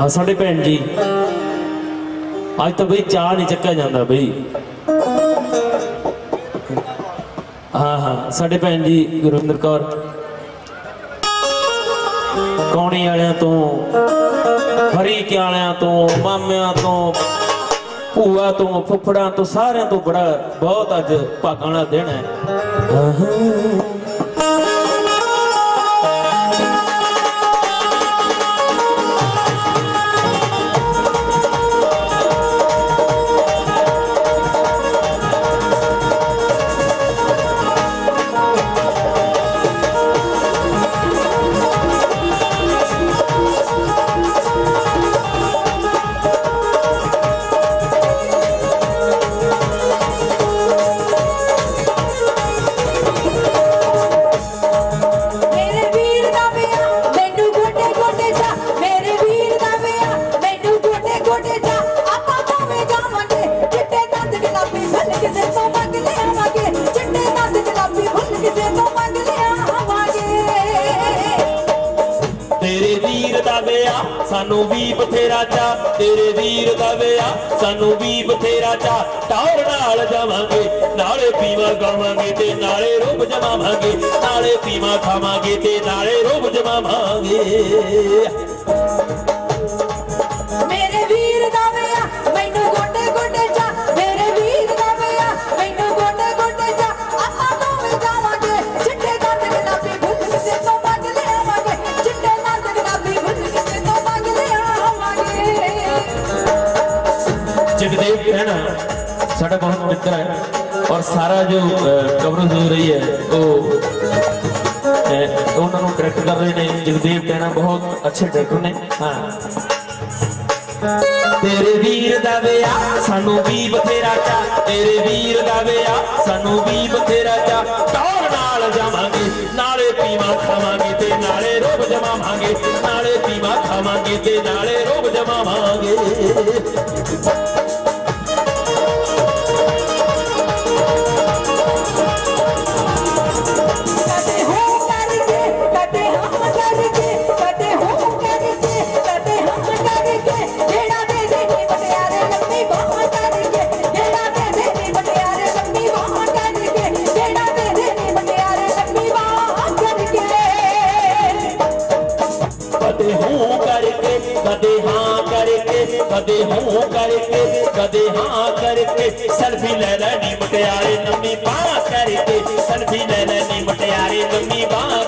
ਆ ਸਾਡੇ ਭੈਣ ਜੀ। ਅੱਜ ਤਾਂ ਬਈ ਚਾਹ ਨਹੀਂ ਚੱਕਿਆ ਜਾਂਦਾ ਬਈ। ਹਾਂ ਹਾਂ, ਸਾਡੇ ਭੈਣ ਜੀ, ਗੁਰਵਿੰਦਰ ਕੌਰ। ਕੌਣੀ ਵਾਲਿਆਂ ਤੋਂ, ਹਰੀਕ ਵਾਲਿਆਂ ਤੋਂ, ਮਾਮਿਆਂ ਤੋਂ, ਭੂਆ ਤੋਂ, ਫੁੱਫੜਾਂ ਤੋਂ, ਸਾਰਿਆਂ ਤੋਂ ਬੜਾ ਬਹੁਤ ਅੱਜ ਭਾਗਾਂ ਵਾਲਾ ਦਿਨ ਹੈ। ਨਾਲੇ ਪੀਵਾ ਗਾਵਾਂਗੇ ਤੇ ਨਾਲੇ ਰੂਪ ਜਮਾਵਾਂਗੇ ਨਾਲੇ ਪੀਵਾ ਖਾਵਾਂਗੇ ਤੇ ਨਾਲੇ ਰੂਪ ਜਮਾਵਾਂਗੇ। ਜਗਦੇਵ ਕਹਿਣਾ ਸਾਡਾ ਬਹੁਤ ਮਿੱਤਰ ਹੈ। ਔਰ ਸਾਰਾ ਜੋ ਕਵਰੇਜ ਹੋ ਰਹੀ ਹੈ, ਉਹ ਉਹਨਾਂ ਨੂੰ ਡਾਇਰੈਕਟ ਕਰ ਰਹੇ ਨੇ। ਜਗਦੇਵ ਟੈਣਾ ਬਹੁਤ ਅੱਛੇ ਡਾਇਰੈਕਟਰ ਨੇ। ਹਾਂ। ਤੇਰੇ ਵੀਰ ਦਾ ਵਿਆਹ, ਸਾਨੂੰ ਵੀ ਬਥੇਰਾ ਚਾ ਤੇਰੇ ਵੀਰ ਦਾ ਵਿਆਹ, ਸਾਨੂੰ ਵੀ ਬਥੇਰਾ ਚਾ ਟੌਰ ਨਾਲ ਜਾਵਾਂਗੇ, ਨਾਲੇ ਪੀਵਾ ਖਾਵਾਂਗੇ ਤੇ ਨਾਲੇ ਰੋਬ ਜਮਾਵਾਂਗੇ। ਨਾਲੇ ਪੀਵਾ ਖਾਵਾਂਗੇ ਤੇ ਨਾਲੇ ਰੋਬ ਜਮਾਵਾਂਗੇ। ਕਰਕੇ ਕਦੇ ਹਾਂ ਕਰਕੇ ਕਦੇ ਹੂੰ ਕਰਕੇ ਕਦੇ ਹਾਂ ਕਰਕੇ ਸੈਲਫੀ ਲੈ ਲੈਣੀ ਮਟਿਆਰੇ ਨੰਮੀ ਬਾਹ ਕਰਕੇ ਸੈਲਫੀ ਲੈ ਲੈਣੀ ਮਟਿਆਰੇ ਨੰਮੀ ਬਾਹ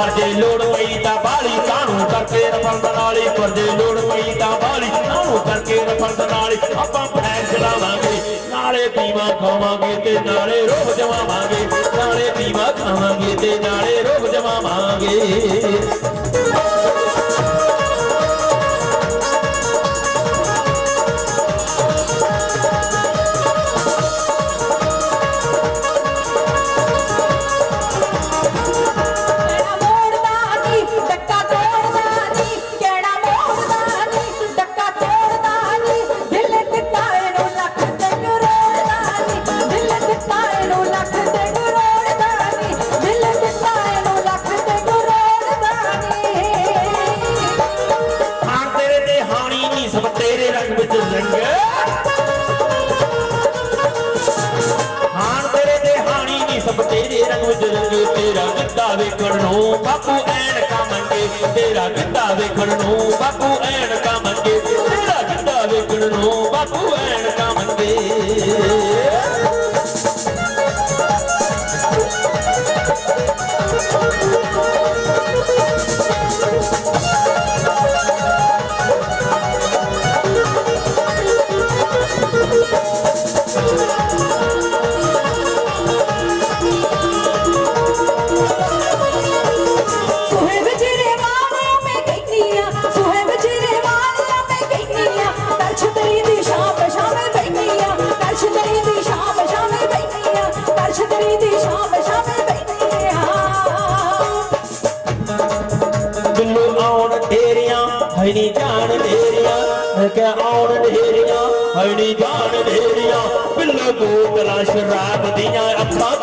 ਪਰ ਲੋੜ ਪਈ ਤਾਂ ਬਾਲੀ, ਕਾਹਨੂੰ ਕਰਕੇ ਰਫੰਦ ਨਾਲੀ ਪਰ ਲੋੜ ਪਈ ਤਾਂ ਬਾਲੀ, ਕਾਹਨੂੰ ਕਰਕੇ ਰਫੰਦ ਨਾਲੀ ਆਪਾਂ ਫੈਰ ਚਲਾਵਾਂਗੇ, ਨਾਲੇ ਪੀਵਾ ਖਾਵਾਂਗੇ ਤੇ ਨਾਲੇ ਰੋਹ ਜਮਾਵਾਂਗੇ ਨਾਲੇ ਪੀਵਾ ਖਾਵਾਂਗੇ ਤੇ ਨਾਲੇ ਰੋਹ ਜਮਾਵਾਂਗੇ ਹਾਣੀ ਤੇਰੇ ਰੰਗ ਵਿੱਚ ਰੰਗ ਤੇਰਾ ਗਿੱਧਾ ਵੇਖਣ ਨੂੰ। ਬਾਪੂ ਐਨਕਾਂ ਮੰਗੇ, ਤੇਰਾ ਗਿੱਧਾ ਵੇਖਣ ਨੂੰ। ਬਾਪੂ ਐਨਕਾਂ ਮੰਗੇ, ਤੇਰਾ ਗਿੱਧਾ ਵੇਖਣ ਨੂੰ। ਬਾਪੂ ਐਨਕਾਂ ਮੰਗੇ। हली वाणिया भल शराब अखां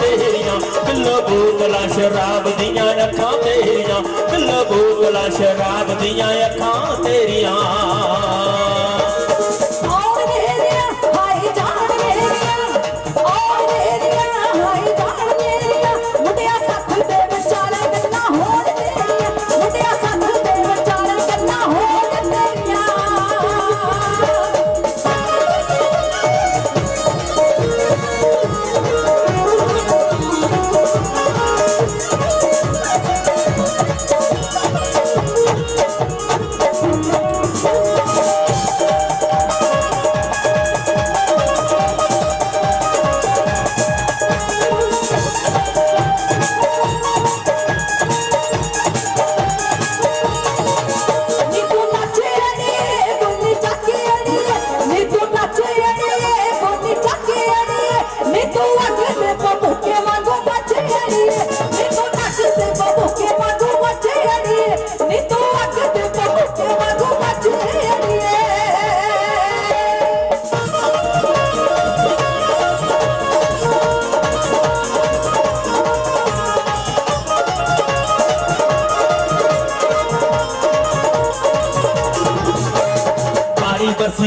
भल बो कला शराब अखां भल बो कला शराब अखां तेरियां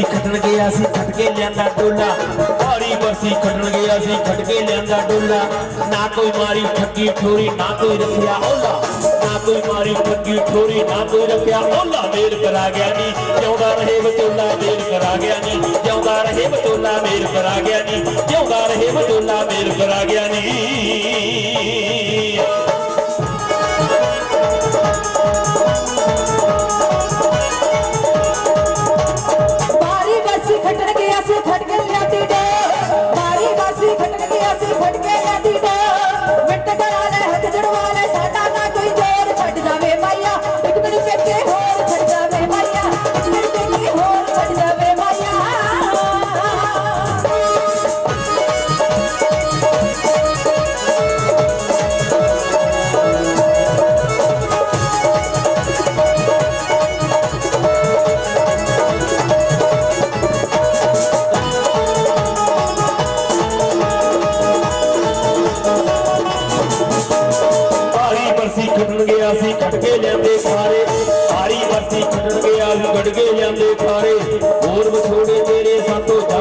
ਮਾਰੀ ਬਰਸੀ ਖੱਟਣ ਗਿਆ ਸੀ ਖੱਟ ਕੇ ਲਿਆਂਦਾ ਡੋਲਾ ਮਾਰੀ ਬਰਸੀ ਖੱਟਣ ਗਿਆ ਸੀ ਖੱਟ ਕੇ ਲਿਆਂਦਾ ਡੋਲਾ ਨਾ ਕੋਈ ਮਾਰੀ ਠੱਗੀ ਠੋਰੀ ਨਾ ਕੋਈ ਰੱਖਿਆ ਓਲਾ ਨਾ ਕੋਈ ਮਾਰੀ ਠੱਗੀ ਠੋਰੀ ਨਾ ਕੋਈ ਰੱਖਿਆ ਓਲਾ ਮੇਲ ਕਰਾ ਗਿਆ ਨੀ ਜਿਉਂਦਾ ਰਹੇ ਵਿਚੋਲਾ ਮੇਲ ਕਰਾ ਗਿਆ ਨੀ ਜਿਉਂਦਾ ਰਹੇ ਵਿਚੋਲਾ ਮੇਲ ਕਰਾ ਗਿਆ ਨੀ ਜਿਉਂਦਾ ਰਹੇ ਵਿਚੋਲਾ ਮੇਲ ਕਰਾ ਗਿਆ ਨੀ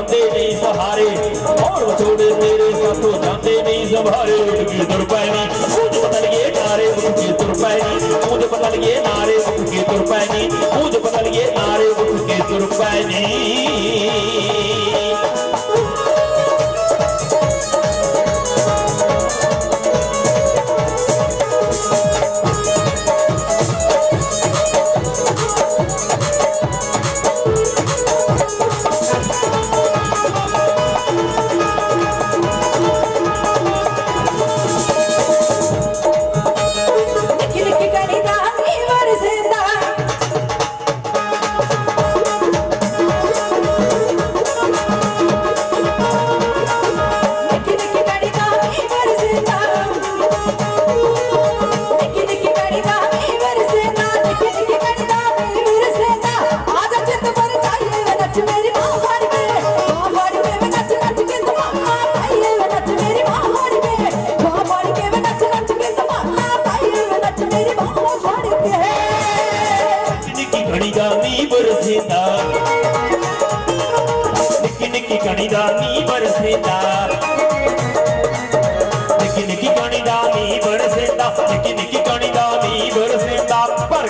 ਜਾਂਦੇ ਨਹੀਂ ਸਹਾਰੇ। ਹੋਰ ਵਿਛੋੜੇ ਤੇਰੇ ਸਾਥੋਂ ਜਾਂਦੇ ਨਹੀਂ ਸਹਾਰੇ ਉੱਠ ਕੇ ਤੁਰ ਪਏ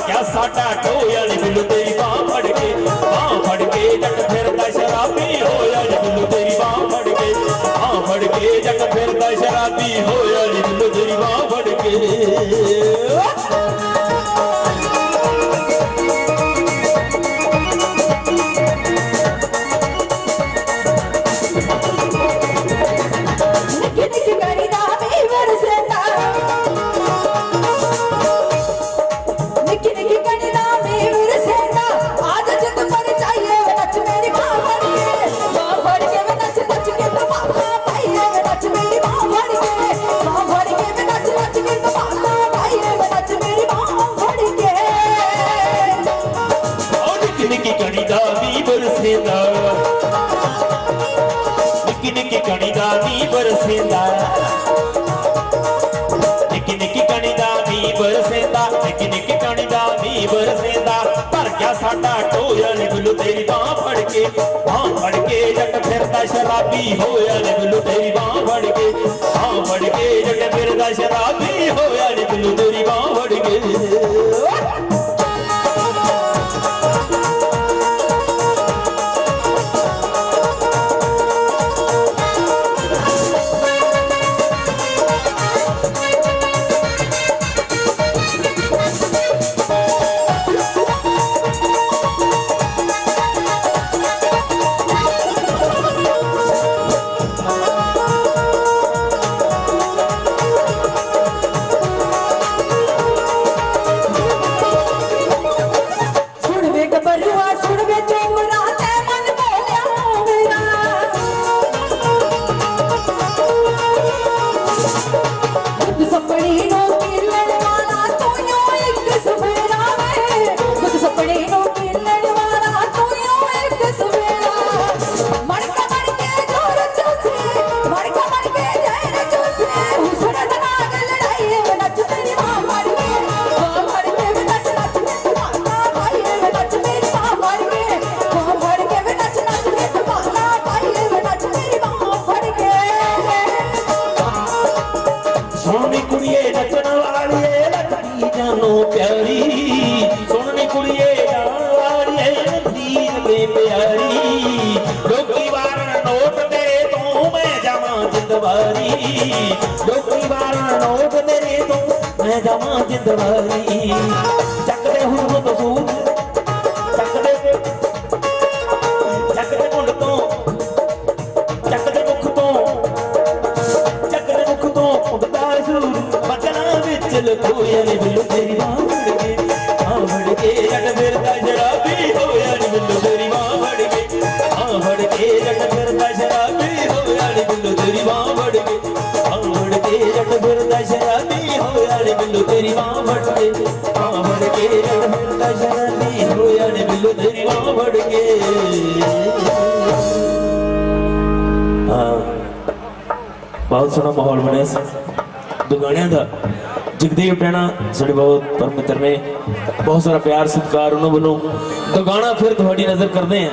ਕਿਆ ਸਾਡਾ ਕੋਇਲ ਹੋਇਆ ਨਿਬਲੂ ਤੇਰੀ ਬਾਹ ਫੜ ਕੇ। ਬਾਹ ਫੜ ਕੇ ਜੱਟ ਫਿਰਦਾ ਸ਼ਰਾਬੀ ਹੋਇਆ ਨਿਬਲੂ ਤੇਰੀ ਬਾਹ ਫੜ ਕੇ। ਬਾਹ ਫੜ ਕੇ ਜੱਟ ਫਿਰਦਾ ਸ਼ਰਾਬੀ ਹੋਇਆ ਡੋਕਰੀ ਵਾਲਾ ਨੋਟ ਮੇਰੇ ਤੋਂ ਮੈਂ ਜਾਵਾਂ ਜਿੰਦਵਾਰੀ। ಶರಣಿ ਬਹੁਤ ਸੋਹਣਾ ਮਾਹੌਲ ਬਣਿਆ ਸੀ ਦੁਗਾਣਿਆਂ ਦਾ। ਜਗਦੀਪ ਟੈਣਾ ਸਾਡੇ ਬਹੁਤ ਪਰਮ ਨੇ। ਬਹੁਤ ਸਾਰਾ ਪਿਆਰ, ਸਤਿਕਾਰ, ਉਹਨਾਂ ਵੱਲੋਂ ਦੁਗਾਣਾ ਫਿਰ ਤੁਹਾਡੀ ਨਜ਼ਰ ਕਰਦੇ ਆਂ